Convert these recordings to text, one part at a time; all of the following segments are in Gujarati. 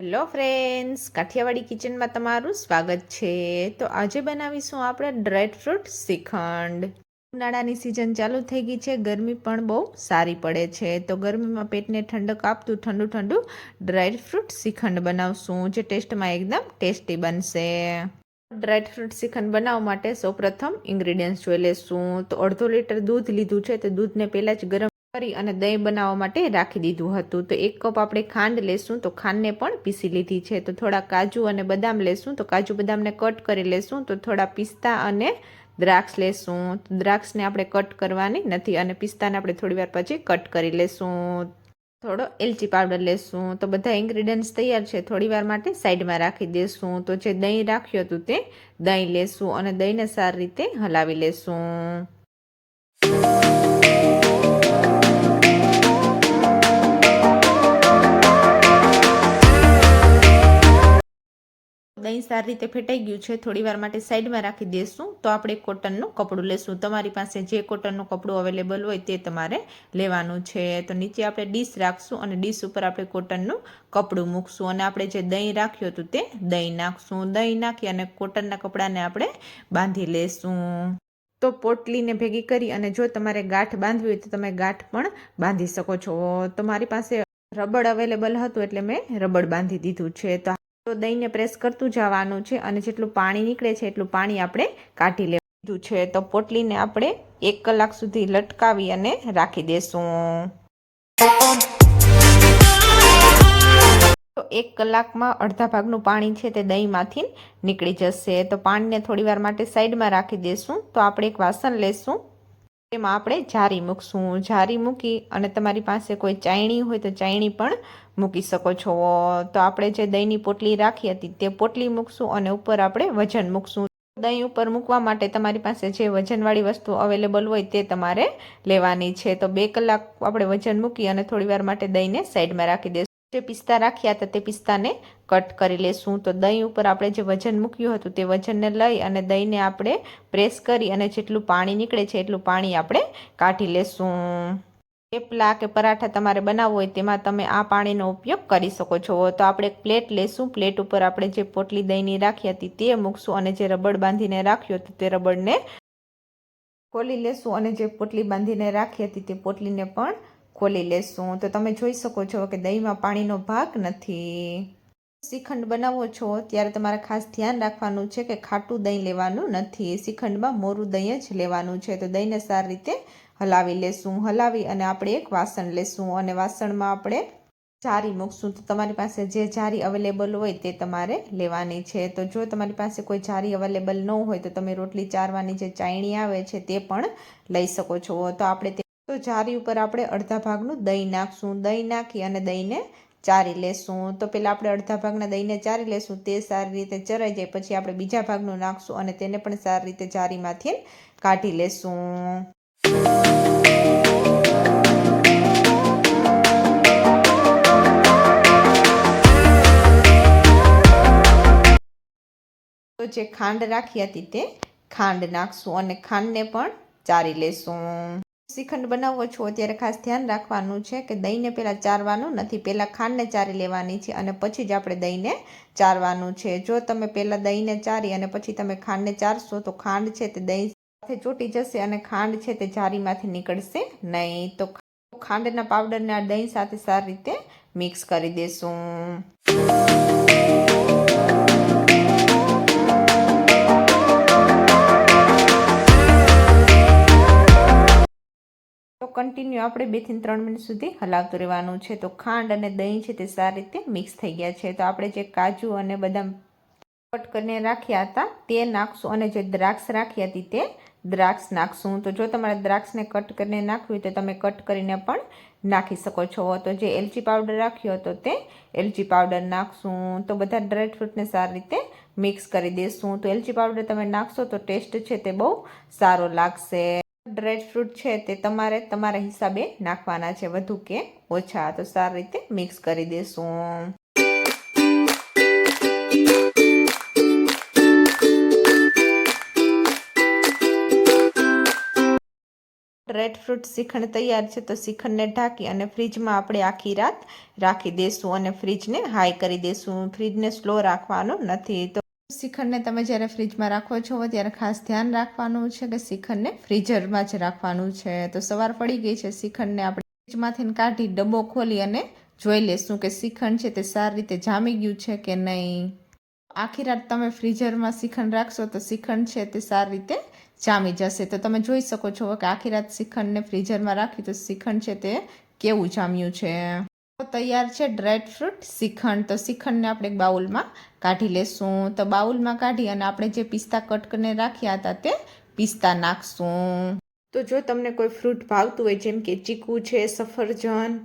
હેલો ફ્રેન્ડ્સ, કાઠિયાવાડી કિચનમાં તમારું સ્વાગત છે. તો આજે બનાવીશું આપણે ડ્રાયડ ફ્રૂટ શ્રીખંડ. ઉનાળાની સિઝન ચાલુ થઈ ગઈ છે, ગરમી પણ બહુ સારી પડે છે. તો ગરમીમાં પેટને ઠંડક આપતું ઠંડુ ઠંડુ ડ્રાયડ ફ્રૂટ શ્રીખંડ બનાવશું, જે ટેસ્ટમાં એકદમ ટેસ્ટી બનશે. ડ્રાયડ ફ્રૂટ શ્રીખંડ બનાવવા માટે સૌપ્રથમ ઇન્ગ્રીડિયન્ટ્સ જોઈ લેશું. તો અડધો લીટર દૂધ લીધું છે, તો દૂધને પહેલાં જ ગરમ કરી અને દહીં બનાવવા માટે રાખી દીધું હતું. તો એક કપ આપણે ખાંડ લેશું તો ખાંડને પણ પીસી લીધી છે. તો થોડા કાજુ અને બદામ લેશું તો કાજુ બદામને કટ કરી લેશું તો થોડા પિસ્તા અને દ્રાક્ષ લેશું. તો દ્રાક્ષને આપણે કટ કરવાની નથી અને પિસ્તાને આપણે થોડી વાર પછી કટ કરી લેશું. થોડો એલચી પાવડર લેશું. તો બધા ઇન્ગ્રીડિયન્ટ્સ તૈયાર છે. થોડી વાર માટે સાઈડમાં રાખી દેશું. તો જે દહીં રાખ્યું હતું તે દહીં લેશું અને દહીંને સારી રીતે હલાવી લેશું. દહીં સારી રીતે ફેટાઈ ગયું છે, થોડી વાર માટે સાઈડમાં રાખી દઈશું તો આપણે કોટનનું કપડું લેશું. તમારી પાસે જે કોટનનું કપડું અવેલેબલ હોય તે તમારે લેવાનું છે. તો નીચે આપણે ડીશ રાખશું અને ડીશ ઉપર આપણે કોટનનું કપડું મૂકશું. અને આપણે જે દહીં રાખ્યું હતું તે દહીં નાખશું. દહીં નાખી અને કોટનના કપડાને આપણે બાંધી લેશું. તો પોટલીને ભેગી કરી અને જો તમારે ગાંઠ બાંધવી હોય તો તમે ગાંઠ પણ બાંધી શકો છો. તો મારી પાસે રબડ અવેલેબલ હતું એટલે મેં રબડ બાંધી દીધું છે. તો તો દહીંને પ્રેસ કરતું જવાનું છે અને જેટલું પાણી નીકળે છે એટલું પાણી આપણે કાઢી લેવું. છે તો પોટલીને આપણે એક કલાક સુધી લટકાવી અને રાખી દેશું. તો એક કલાકમાં અડધા ભાગનું પાણી છે તે દહીંમાંથી નીકળી જશે. તો પાણીને થોડી વાર માટે સાઈડમાં રાખી દેશું. તો આપણે એક વાસણ લેશું. તેમાં આપણે જારી મૂકશું. જારી મૂકી અને તમારી પાસે કોઈ ચાયણી હોય તો ચાયણી પણ મૂકી શકો છો. તો આપણે જે દહીંની પોટલી રાખી હતી તે પોટલી મૂકશું અને ઉપર આપણે વજન મૂકશું. દહીં ઉપર મૂકવા માટે તમારી પાસે જે વજનવાળી વસ્તુ અવેલેબલ હોય તે તમારે લેવાની છે. તો બે કલાક આપણે વજન મૂકી અને થોડી વાર માટે દહીંને સાઈડમાં રાખી દઈશું જે પિસ્તા રાખ્યા હતા તે પિસ્તાને કટ કરી લેશું. તો દહીં ઉપર આપણે જે વજન મૂક્યું હતું તે વજનને લઈ અને દહીંને આપણે પ્રેસ કરી અને જેટલું પાણી નીકળે છે એટલું પાણી આપણે કાઢી લેશું. થેપલા કે પરાઠા તમારે બનાવવો હોય તેમાં તમે આ પાણીનો ઉપયોગ કરી શકો છો. તો આપણે એક પ્લેટ લેશું. પ્લેટ ઉપર આપણે જે પોટલી દહીંની રાખી હતી તે મૂકશું અને જે રબડ બાંધીને રાખ્યું હતું તે રબડને ખોલી લેશું અને જે પોટલી બાંધીને રાખી હતી તે પોટલીને પણ ખોલી લેશું. તો તમે જોઈ શકો છો કે દહીંમાં પાણીનો ભાગ નથી. શ્રીખંડ બનાવો છો, ત્યારે તમારે ખાસ ધ્યાન રાખવાનું છે કે ખાટું દહીં લેવાનું નથી. શ્રીખંડમાં મોરું દહીં જ લેવાનું છે. તો દહીંને સારી રીતે હલાવી લેશું. હલાવી અને આપણે એક વાસણ લેશું અને વાસણમાં આપણે જારી મૂકશું. તો તમારી પાસે જે જારી અવેલેબલ હોય તે તમારે લેવાની છે. તો જો તમારી પાસે કોઈ જારી અવેલેબલ ન હોય તો તમે રોટલી ચારવાની જે ચાયણી આવે છે તે પણ લઈ શકો છો. તો આપણે તો જારી ઉપર આપણે અડધા ભાગનું દહીં નાખશું. દહીં નાખી અને દહીંને ચારી લેશું. તો પહેલાં આપણે અડધા ભાગના દહીંને ચારી લેશું. તે સારી રીતે ચરાઈ જાય. પછી આપણે બીજા ભાગનું નાખશું અને તેને પણ સારી રીતે ચારીમાંથી કાઢી લેશું. તો જે ખાંડ રાખી હતી તે ખાંડ નાખશું અને ખાંડને પણ ચારી લેશું. શ્રીખંડ બનાવો છો ત્યારે ખાસ ધ્યાન રાખવાનું છે કે દહીંને પહેલાં ચારવાનું, નથી, પહેલાં ખાંડને ચારી લેવાની છે અને પછી જ આપણે દહીંને ચારવાનું છે. જો તમે પહેલાં દહીંને ચારી અને પછી તમે ખાંડને ચારશો, તો ખાંડ છે તે દહીં સાથે ચોટી જશે અને ખાંડ છે તે જારીમાંથી નીકળશે નહીં. તો ખાંડના પાવડરને આ દહીં સાથે સારી રીતે મિક્સ કરી દેશું. કન્ટિન્યુ આપણે બેથી ત્રણ મિનિટ સુધી હલાવતું રહેવાનું છે. તો ખાંડ અને દહીં છે તે સારી રીતે મિક્સ થઈ ગયા છે. તો આપણે જે કાજુ અને બદામ કટ કરીને રાખ્યા હતા, તે નાખશું અને જે દ્રાક્ષ રાખી હતી તે દ્રાક્ષ નાખશું. તો જો તમારે દ્રાક્ષને કટ કરીને નાખવી તો તમે કટ કરીને પણ નાખી શકો છો. તો જે એલચી પાવડર રાખ્યો હતો તે એલચી પાવડર નાખશું. તો બધા ડ્રાય ફ્રૂટને સારી રીતે મિક્સ કરી દઈશું તો એલચી પાવડર તમે નાખશો તો ટેસ્ટ છે તે બહુ સારો લાગશે. ડ્રાય ફ્રૂટ છે તે તમારે તમારા હિસાબે નાખવાના છે વધુ કે ઓછા. તો સારી રીતે મિક્સ કરી દેશું. ડ્રેડ ફ્રૂટ શ્રીખંડ તૈયાર છે તો શ્રીખંડને ઢાંકી અને ફ્રીજમાં આપણે આખી રાત રાખી દેશું અને ફ્રીજને હાઈ કરી દેશું. ફ્રીજને સ્લો રાખવાનું નથી તો શ્રીખંડને તમે જ્યારે ફ્રીજમાં રાખો છો, ત્યારે ખાસ ધ્યાન રાખવાનું છે કે શ્રીખંડને ફ્રીઝરમાં જ રાખવાનું છે. તો સવાર પડી ગઈ છે શ્રીખંડને આપણે ફ્રીજમાંથી કાઢી ડબ્બો ખોલી અને જોઈ લેશું કે શ્રીખંડ છે તે સારી રીતે જામી ગયું છે કે નહીં. આખી રાત તમે ફ્રીઝરમાં શ્રીખંડ રાખશો તો શ્રીખંડ છે તે સારી રીતે જામી જશે. તો તમે જોઈ શકો છો કે આખી રાત શ્રીખંડને ફ્રીઝરમાં રાખી તો શ્રીખંડ છે તે કેવું જામ્યું છે. તૈયાર છે ડ્રાયડ ફ્રૂટ શ્રીખંડ તો શ્રીખંડને આપણે એક બાઉલમાં કાઢી લેશું. તો બાઉલમાં કાઢી અને આપણે જે પિસ્તા કટ કરીને રાખ્યા હતા તે પિસ્તા નાખશું. તો જો તમને કોઈ ફ્રૂટ ભાવતું હોય, જેમ કે ચીકુ છે, સફરજન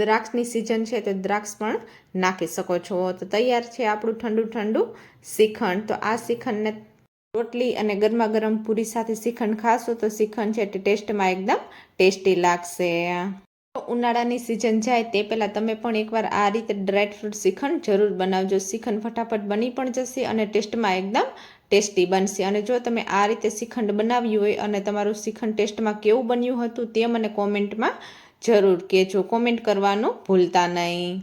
દ્રાક્ષની સિઝન છે, તો દ્રાક્ષ પણ નાખી શકો છો. તો તૈયાર છે આપણું ઠંડુ ઠંડુ શ્રીખંડ તો આ શ્રીખંડને રોટલી અને ગરમા ગરમ પૂરી સાથે શ્રીખંડ ખાશો તો શ્રીખંડ છે તે ટેસ્ટમાં એકદમ ટેસ્ટી લાગશે. ઉનાળાની સિઝન જાય તે પહેલાં તમે પણ એકવાર આ રીતે ડ્રાય ફ્રૂટ શ્રીખંડ જરૂર બનાવજો. શ્રીખંડ ફટાફટ બની પણ જશે અને ટેસ્ટમાં એકદમ ટેસ્ટી બનશે. અને જો તમે આ રીતે શ્રીખંડ બનાવ્યું હોય અને તમારું શ્રીખંડ ટેસ્ટમાં કેવું બન્યું હતું તે મને કોમેન્ટમાં જરૂર કહેજો. કોમેન્ટ કરવાનું ભૂલતા નહીં.